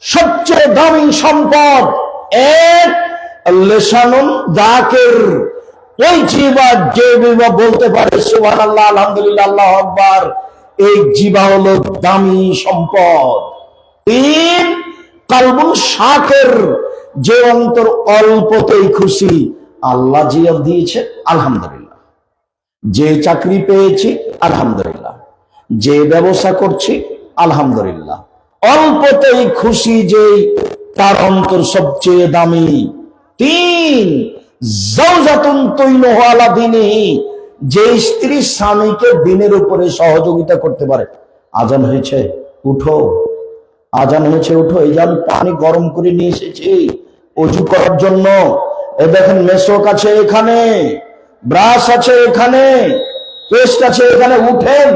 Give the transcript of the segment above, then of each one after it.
সবচেয়ে দামি সম্পদ যে বলতে পারে আল্লাহ আলহামদুলিল্লাহ, আল্লাহ এই জিবা হলো দামি সম্পদ। তিন শাকের, যে অন্তর অল্পতেই খুশি। আল্লাহ জিয়া দিয়েছে, আলহামদুলিল্লাহ। যে চাকরি পেয়েছি, আলহামদুলিল্লাহ। যে ব্যবসা করছি, আলহামদুলিল্লাহ। অল্পতেই খুশি যে তার অন্তর সবচেয়ে দামি। তিন যে স্ত্রী স্বামীকে দিনের উপরে সহযোগিতা করতে পারে। আজান হয়েছে, উঠো। আজান হয়েছে, উঠো। এই যে আমি পানি গরম করে নিয়ে এসেছি, অজু করার জন্য। এ দেখেন মেশক আছে এখানে, ব্রাশ আছে এখানে, পেস্ট আছে এখানে, উঠেন।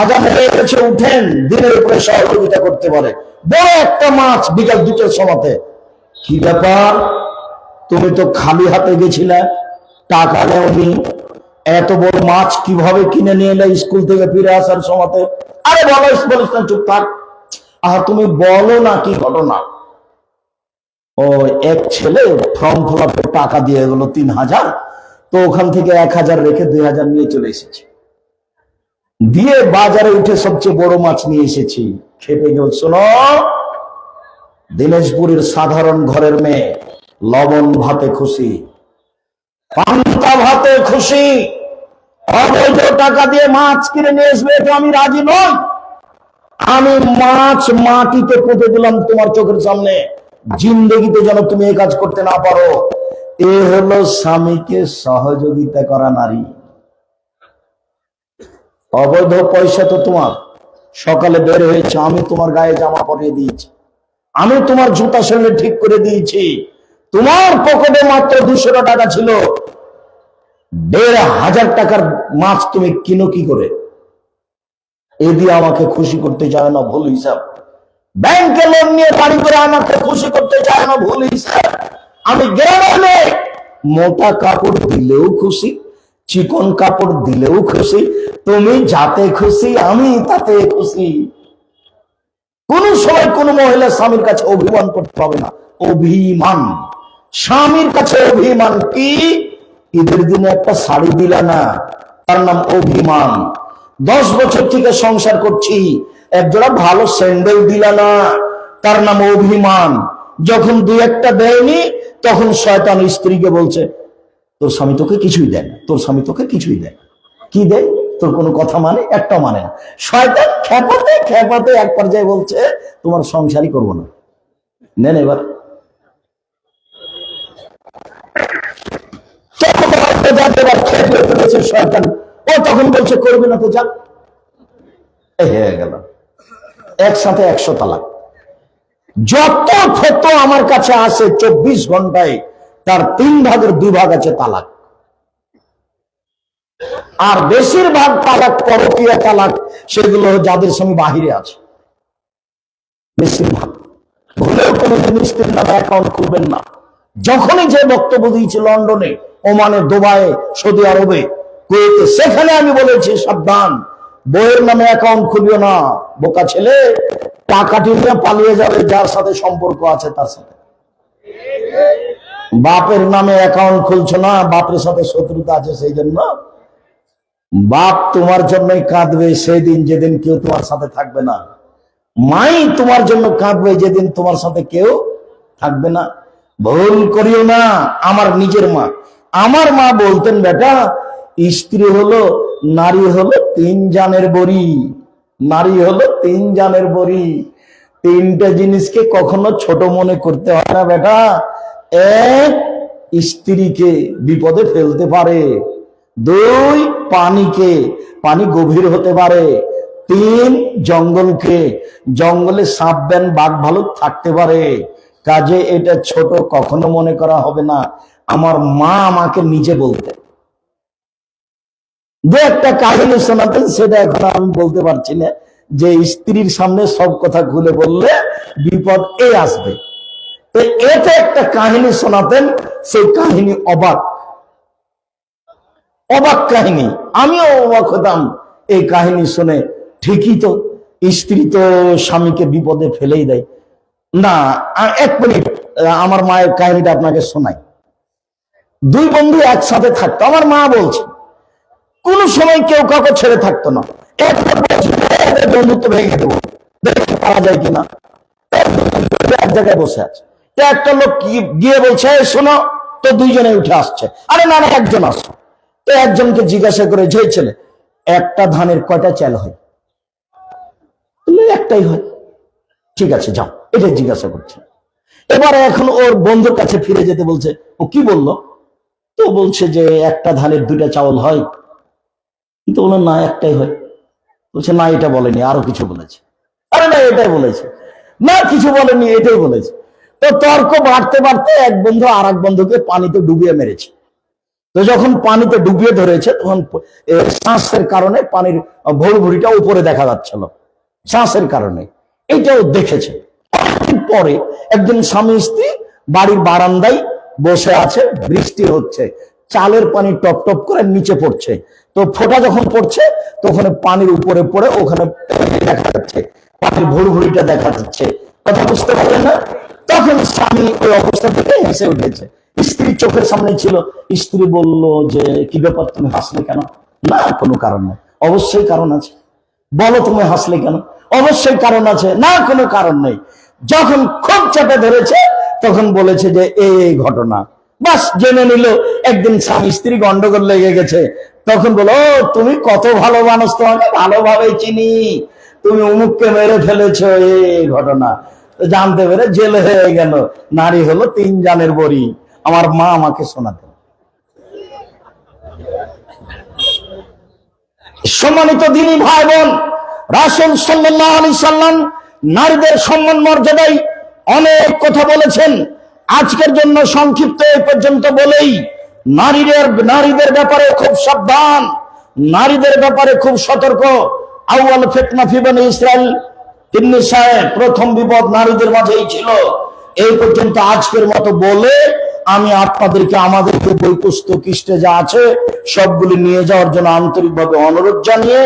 আজান গেছে, উঠেন, দিনের উপরে সহযোগিতা করতে পারে বড় একটা মাছ বিকাল দুটোর সময়তে। কি ব্যাপার? তুমি তো খালি হাতে গেছিলে, টাকা নেওনি। এত বড় মাছ কীভাবে কিনে নিয়ে এলে স্কুল থেকে ফিরে আসার সময়তে? আরে বলো, বলিস না, চুপ থাক। আহ, তুমি বলো না কি ঘটনা? ও, এক ছেলে ফর্ম ফিল টাকা দিয়ে গেল তিন হাজার, তো ওখান থেকে এক হাজার রেখে দুই হাজার নিয়ে চলে এসেছি। দিয়ে বাজারে উঠে সবচেয়ে বড় মাছ নিয়ে এসেছি। খেপে গেল, শোনো। দিনাজপুরের সাধারণ ঘরের মেয়ে, লবণ ভাতে খুশি। পান্তা ভাতে খুশি। অবৈধ টাকা দিয়ে মাছ কিনে নিয়ে আসবে তো আমি রাজি নই। আমি মাছ মাটিতে পুঁতে দিলাম তোমার চোখের সামনে। জিন্দগিতে যেন তুমি এই কাজ করতে না পারো। এ হলো স্বামীকে সহযোগিতা করা নারী। অবৈধ পয়সা তো তোমার। সকালে বের হয়েছে, আমি তোমার গায়ে জামা পরিয়ে দিয়েছি। আমি তোমার জুতা সঙ্গে ঠিক করে দিয়েছি। তোমার পকেটে মাত্র দুশো টাকা ছিল। দেড় হাজার টাকার মাছ তুমি কিনো কি করে? এ দিয়ে আমাকে খুশি করতে চায় না, ভুল হিসাব। ব্যাংকে লোন নিয়ে বাড়ি করে আমাকে খুশি করতে চায় না, ভুল হিসাব। আমি গ্রামে মোটা কাপড় দিলেও খুশি, চিকন কাপড় দিলেও খুশি তুমি যাতে খুশি, আমি তাতে খুশি। কোন সময় কোন মহিলা স্বামীর কাছে অভিমান করতে হবে না। অভিমান। স্বামীর কাছে অভিমান কি? ঈদের দিনে একটা শাড়ি দিলা না, তার নাম অভিমান। দশ বছর থেকে সংসার করছি, একজোড়া ভালো স্যান্ডেল দিলা না, তার নাম অভিমান। যখন দুই একটা দেয়নি, তখন শয়তান স্ত্রীকে বলছে, তোর স্বামী তোকে কিছুই দেয় না, তোর স্বামী তোকে কিছুই দেয় কি দেয়? তোর কোনো কথা মানে? একটাও মানে না। শয়তান খেপাতে খেপাতে এক পর্যায়ে বলছে, তোমার সংসারই করব না। নেন এবার। ও তখন বলছে, করবে না তো হয়ে গেল। একসাথে একশো তালাক। যত আমার কাছে আসে, চব্বিশ ঘন্টায় তার তিন ভাগের দুই ভাগ আছে তালাক। আর বেশিরভাগ তালাক পরকীয় তালাক সেগুলো যাদের স্বামী বাহিরে আছে। বেশিরভাগ। ভুলেও কোনো জিনিসটির নামে অ্যাকাউন্ট খুলবেন না। যখনই যে বক্তব্য দিয়েছি লন্ডনে, ওমানে, দুবাইয়ে, সৌদি আরবে, কুয়েতে, সেখানে আমি বলেছি, সাবধান। বইয়ের নামে অ্যাকাউন্ট খুলিও না। বোকা ছেলে টাকাটি নিয়ে পালিয়ে যাবে, যার সাথে সম্পর্ক আছে তার সাথে। বাপের নামে অ্যাকাউন্ট খুলছো না, বাপের সাথে শত্রুতা আছে, সেই জন্য বাপ তোমার জন্যই কাঁদবে সেই দিন যেদিন কেউ তোমার সাথে থাকবে না। মাই তোমার জন্য কাঁদবে, যেদিন তোমার সাথে কেউ থাকবে না। ভুল করিও না, আমার নিজের মা। আমার মা বলতেন, বেটা, স্ত্রী হলো, নারী হলো তিন জানের বড়ি। নারী হলো তিন জানের বড়ি। তিনটা জিনিসকে কখনো ছোট মনে করতে হয় না, বেটা। এক স্ত্রীকে বিপদে ফেলতে পারে। দুই পানিকে, পানি গভীর হতে পারে, তিন জঙ্গলকে। জঙ্গলে সাপ ব্যান বাঘ ভালো থাকতে পারে। কাজে এটা ছোট, কখনো মনে করা হবে না। আমার মা আমাকে নিজে বলতে দু একটা কাহিনী শোনাতেন, সেটা এখন আমি বলতে পারছি না। যে স্ত্রীর সামনে সব কথা খুলে বললে বিপদ এ আসবে। তো এটা একটা কাহিনী শোনাতেন, সেই কাহিনী অবাক। অবাক কাহিনী। আমিও অবাক হতাম। এই কাহিনী শুনে ঠিকই তো স্ত্রী তো স্বামীকে বিপদে ফেলেই দেয়। না এক মিনিট, আমার মায়ের কাহিনীটা আপনাকে শোনাই। দুই বন্ধু একসাথে থাকতো। আমার মা বলছে, কোন সময় কেউ কাউকে ছেড়ে থাকতো না। বন্ধুত্ব ভেঙে দেবো। দেখতে পারা যায় কিনা। এক জায়গায় বসে আছে। একটা লোক গিয়ে- বলছে শোনো, তো দুইজনে উঠে আসছে। আরে না না, একজন আসছে। তো একজনকে জিজ্ঞাসা করে যে ছেলে, একটা ধানের কয়টা চাল হয়? একটাই হয়। ঠিক আছে, যাও। এটা জিজ্ঞাসা করছে। এবারে এখন ওর বন্ধুর কাছে ফিরে যেতে বলছে, ও কি বলল? তো বলছে যে, একটা ধানের দুইটা চাউল হয়। কিন্তু বলল, না, একটাই হয়। বলছে, না, এটা বলেনি, আরও কিছু বলেছে। আরে না, এটাই বলেছে। না, কিছু বলেনি, এটাই বলেছে। তো তর্ক বাড়তে বাড়তে এক বন্ধু আর এক বন্ধুকে পানিতে ডুবিয়ে মেরেছে। তো যখন পানিতে ডুবিয়ে ধরেছে, তখন শ্বাসের কারণে পানির ভুড়ভুড়িটা উপরে দেখা যাচ্ছিল। শ্বাসের কারণে। এইটাও দেখেছে। পরে একদিন স্বামী স্ত্রী বাড়ির বারান্দায় বসে আছে, বৃষ্টি হচ্ছে, চালের পানি টপ টপ করে নিচে পড়ছে। তো ফোঁটা যখন পড়ছে, তখন পানির উপরে পড়ে ওখানে দেখা যাচ্ছে, পানির ভুড়ভুড়িটা দেখা যাচ্ছে। কথা বুঝতে পারলেন না? তখন স্বামী ওই অবস্থা থেকে হেসে উঠেছে। স্ত্রী চোখের সামনে ছিল, স্ত্রী বলল যে, কি ব্যাপার, তুমি হাসলে কেন? না, কোনো কারণ নেই। অবশ্যই কারণ আছে। বলো, তুমি হাসলে কেন? অবশ্যই কারণ আছে। না, কোনো কারণ নেই। যখন খুব চেপে ধরেছে, তখন বলেছে যে, এই ঘটনা। বাস, জেনে নিল। একদিন স্বামী, স্ত্রী গন্ডগোল লেগে গেছে। তখন বলো তুমি কত ভালো মানুষ, তোমাকে ভালোভাবে চিনি। তুমি উমুককে মেরে ফেলেছ এই ঘটনা। জানতে পেরে জেল হয়ে গেল। নারী হলো তিন জানের বড়ি। আমার মা আমাকে শোনাতেন। সম্মানিত দিনী ভাই বোন, রাসুল সাল্লাহ আলি সাল্লাম নারীদের সম্মান মর্যাদায় অনেক কথা বলেছেন। আজকের জন্য সংক্ষিপ্ত এই পর্যন্ত বলেই নারীদের নারীদের ব্যাপারে খুব সাবধান। নারীদের ব্যাপারে খুব সতর্ক। আউয়াল ফেতনা ফিবান ইসরায়েল তিন্নি সাহেব প্রথম বিপদ নারীদের মাঝেই ছিল। এই পর্যন্ত আজকের মতো বলে আমি আপনাদেরকে আমাদেরকে বই পুস্তক যা আছে সবগুলি নিয়ে যাওয়ার জন্য আন্তরিকভাবে অনুরোধ জানিয়ে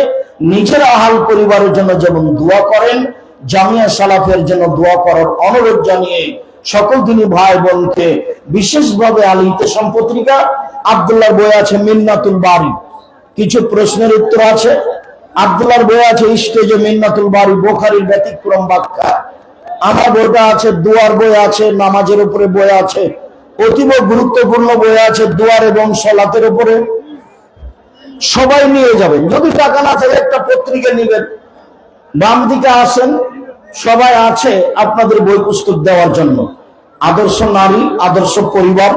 নিজের আহাল পরিবারের জন্য যেমন দোয়া করেন, জামিয়া সালাফের জন্য দোয়া করার অনুরোধ জানিয়ে সকল দিনী ভাই বোনকে, বিশেষভাবে আলিতে সম্পত্রিকা আবদুল্লাহ বই আছে মিন্নাতুল বাড়ি। কিছু প্রশ্নের উত্তর আছে? আবদুল্লাহর বই আছে স্টেজে মিন্নাতুল বাড়ি বোখারির ব্যতিক্রম বাক্যা আমার বইটা আছে, দুয়ার বই আছে, নামাজের উপরে বই আছে। অতীব গুরুত্বপূর্ণ বই আছে দুয়ার এবং সলাতের উপরে। সবাই নিয়ে যাবেন। যদি টাকা না থাকে, একটা পত্রিকা নেবেন। বাম দিকে আসেন, সবাই আছে আপনাদের বই পুস্তক দেওয়ার জন্য। আদর্শ নারী, আদর্শ পরিবার,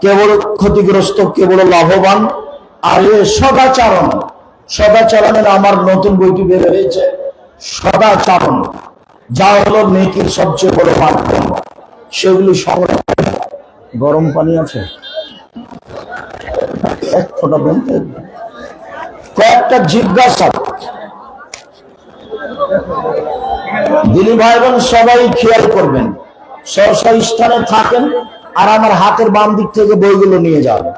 কেবল ক্ষতিগ্রস্ত, কেবল লাভবান। আর এ সদাচারণ। সদাচারণের আমার নতুন বইটি বের হয়েছে। সদাচারণ। যা হলো নেকির সবচেয়ে বড় মাধ্যম। সেগুলি সংগ্রহ গরম পানি আছে? এক ফোঁটা বলতে কয়েকটা জিজ্ঞাসা। দিনী ভাই বোন, সবাই খেয়াল করবেন। সরসা স্থানে থাকেন আর আমার হাতের বাম দিক থেকে বইগুলো নিয়ে যাবেন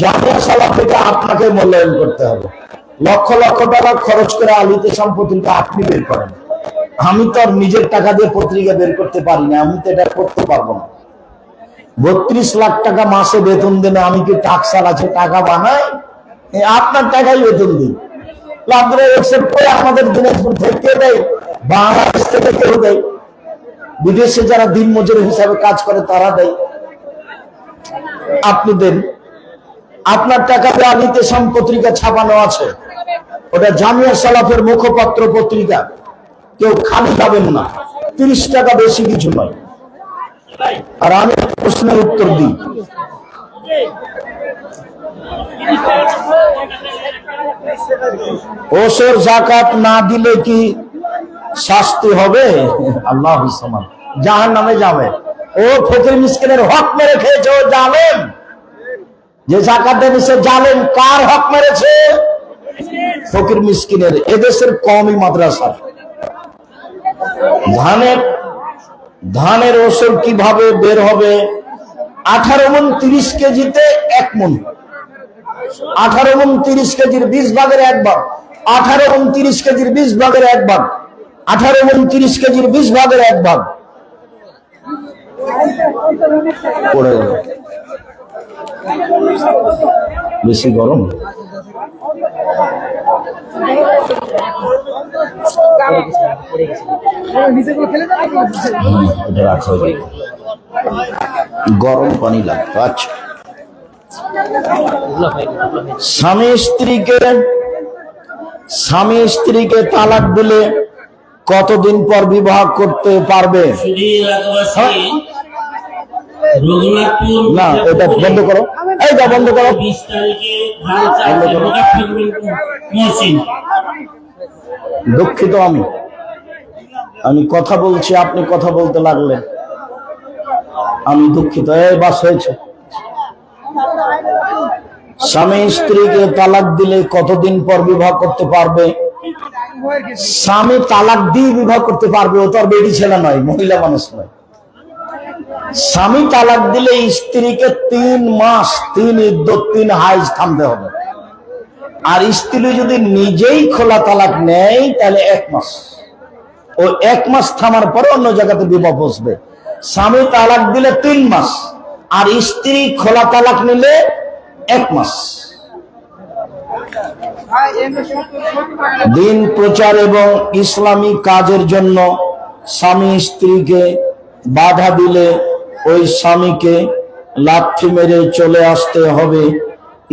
জামিয়া সালাফ থেকে আপনাকে মূল্যায়ন করতে হবে। লক্ষ লক্ষ টাকা খরচ করে আলিতে সম্পত্তিটা আপনি বের করেন। আমি তো আর নিজের টাকা দিয়ে পত্রিকা বের করতে পারি না, আমি তো এটা করতে পারব না। বত্রিশ লাখ টাকা মাসে বেতন দেন আমি কি টাকসার আছে, টাকা বানাই? আপনার টাকাই বেতন দিই। আপনারা একসেপ্ট করে আমাদের দিনাজপুর থেকে দেয়, বাংলাদেশ দেয়। বিদেশে যারা হিসাবে কাজ করে, তারা দেয়। আপনি দেন। আপনার টাকা পত্রিকা ছাপানো আছে। ওটা মুখপাত্র পত্রিকা। কেউ খালি পাবেন না। তিরিশ টাকা বেশি কিছু নয়। আর আমি প্রশ্নের উত্তর দিই ওসর জাকাত না দিলে কি শাস্তি হবে আল্লাহ জাহান নামে যাবে ও ফকির মিসকিনের হক মেরে খেয়েছে ও জানেন যে জাকাত দেবে সে জানেন কার হক মেরেছে ফকির মিসকিনের এদেশের কমই মাদ্রাসা ধানের ধানের ওসর কীভাবে বের হবে? আঠারো মন তিরিশ কেজিতে এক মন। আঠারো মন তিরিশ কেজির বিশ ভাগের এক ভাগ। আঠারো মন তিরিশ কেজির বিশ ভাগের এক ভাগ। আঠারো উনত্রিশ কেজির বিশ ভাগের এক ভাগ। বেশি গরম? এটা রাখা হয়ে গরম পানি লাগতো আচ্ছা। স্বামী স্ত্রীকে স্বামী স্ত্রীকে তালাক দিলে কতদিন পর বিবাহ করতে পারবে? রঘুনাথপুর না এটা বন্ধ করো। বন্ধ করো। দুঃখিত আমি। আমি কথা বলছি আপনি কথা বলতে লাগলেন। আমি দুঃখিত। এই বাস হয়েছে। স্বামী স্ত্রীকে তালাক দিলে কতদিন পর বিবাহ করতে পারবে? স্বামী তালাক দিয়ে বিবাহ করতে পারবে ও তো আর বেটি ছেলে নয় মহিলা মানুষ নয়। স্বামী তালাক দিলে স্ত্রীকে তিন মাস, তিন ইদ্যত তিন হাইজ থামতে হবে। আর স্ত্রী যদি নিজেই খোলা তালাক নেয়, তাহলে এক মাস। ও এক মাস থামার পরে অন্য জায়গাতে বিবাহ বসবে। স্বামী তালাক দিলে তিন মাস, আর স্ত্রী খোলা তালাক নিলে এক মাস। দিন প্রচার এবং ইসলামী কাজের জন্য স্বামী স্ত্রীকে বাধা দিলে ওই স্বামীকে লাথি মেরে চলে আসতে হবে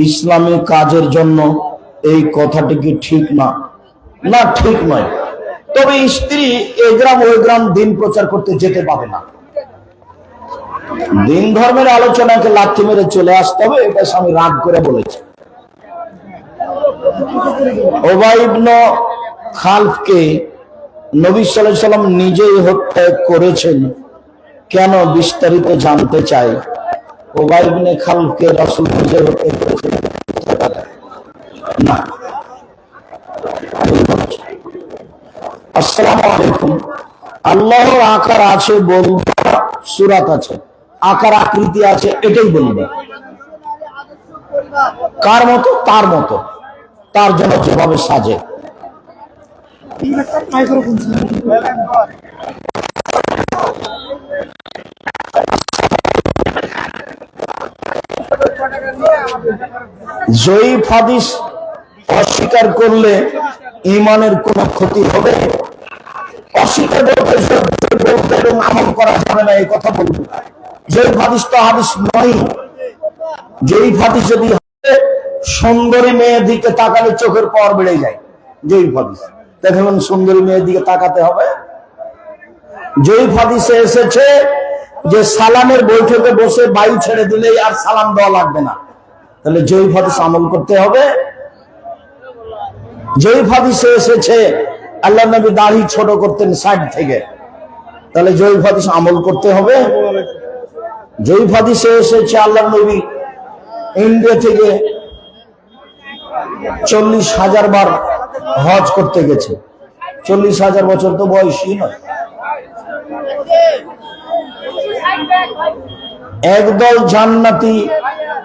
ইসলামী কাজের জন্য, এই কথাটি কি ঠিক না? না, ঠিক নয়। তবে স্ত্রী এ গ্রাম ওই গ্রাম দিন প্রচার করতে যেতে পাবে না। দিন ধর্মের আলোচনাকে লাথি মেরে চলে আসতে হবে, এটা স্বামী রাগ করে বলেছে। খালফকে নবী সাল্লাম নিজেই হত্যা করেছেন। কেন বিস্তারিত জানতে চাই? ওবাইবনে খালফকে রাসূল করেছেন না। আসসালামু আলাইকুম। আল্লাহর আকার আছে বলব সুরাত আছে। আকার আকৃতি আছে, এটাই বলবে। কার মতো? তার মতো। তার জন্য যেভাবে সাজে। জয়ীফ হাদিস অস্বীকার করলে ইমানের কোনো ক্ষতি হবে? অস্বীকার বলতে এবং আমল করা যাবে না, এই কথা তো হাদিস নয়। যদি সুন্দরী মেয়ের দিকে তাকালে চোখের পাওয়ার বেড়ে যায়, জয়ীফ দেখবেন সুন্দরী মেয়ের দিকে তাকাতে হবে? জয়ীফ হাদিসে এসেছে যে সালামের বৈঠকে বসে বায়ু ছেড়ে দিলেই আর সালাম দেওয়া লাগবে না। তাহলে জয়ীফ হাদিস আমল করতে হবে। জয়ীফ হাদিসে এসেছে, আল্লাহ নবী দাড়ি ছোট করতেন সাইড থেকে। তাহলে জয়ীফ হাদিস আমল করতে হবে। জয়ীফ হাদিসে এসেছে, আল্লাহ নবী ইন্ডিয়া থেকে চল্লিশ হাজার বার হজ করতে গেছে। চল্লিশ হাজার বছর তো বয়সী নয়। একদল জান্নাতি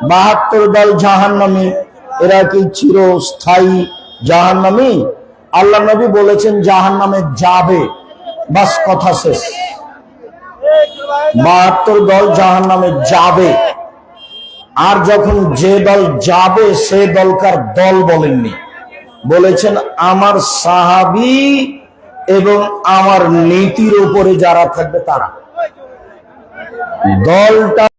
বাহাত্তর দল জাহান্নামী, এরা কি চিরস্থায়ী জাহান্নামী? আল্লাহ নবী বলেছেন, জাহান্নামে যাবে। বাস কথা শেষ। বাহাত্তর দল জাহান্নামে যাবে। আর যখন যে দল যাবে, সে দলকার দল বলেননি। বলেছেন, আমার সাহাবি এবং আমার নীতির উপরে যারা থাকবে তারা। দলটা